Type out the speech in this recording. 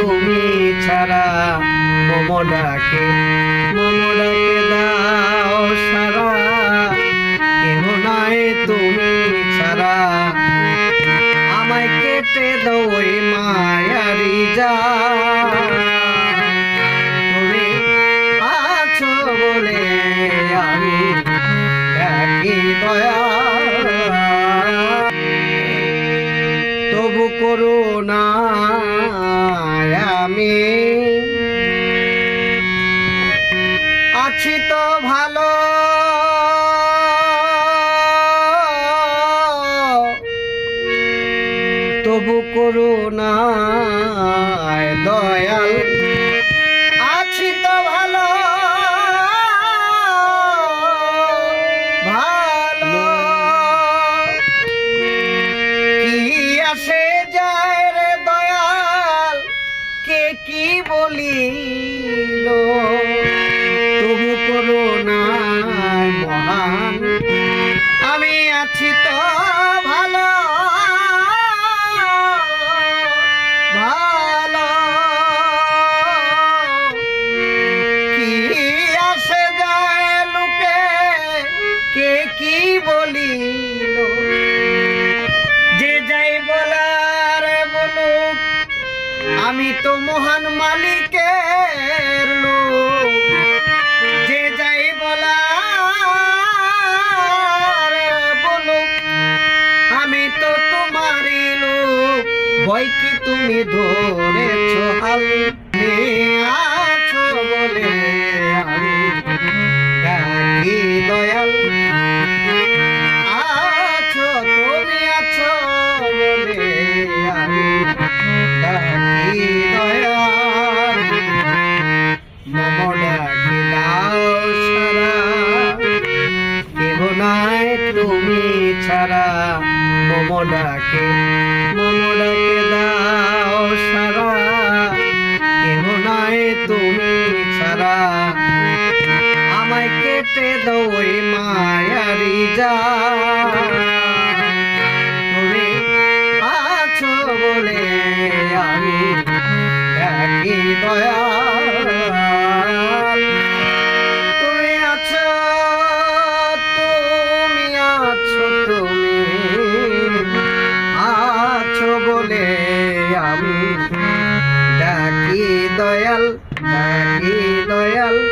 তুমি ছাড়া মম ডাকে মম ডাকে দাও সারা। কেহ নাই তুমি ছাড়া। আমায় কেটে দই মায়ারি যা আমি। আছি তো ভালো। তবু করুণায় দয়াল। বলিল তবু করো না মহান। আমি আছি তো আমি তো মহান মালিকের লোক। যে যাই বলা বলো আমি তো তোমারই লোক। বই কি তুমি ধরেছ মম ডাকে মম ডাকে দাও সারা। কেহ নাই তুমি ছাড়া। আমায় কেটে দই মায়ারি যা। দয়াল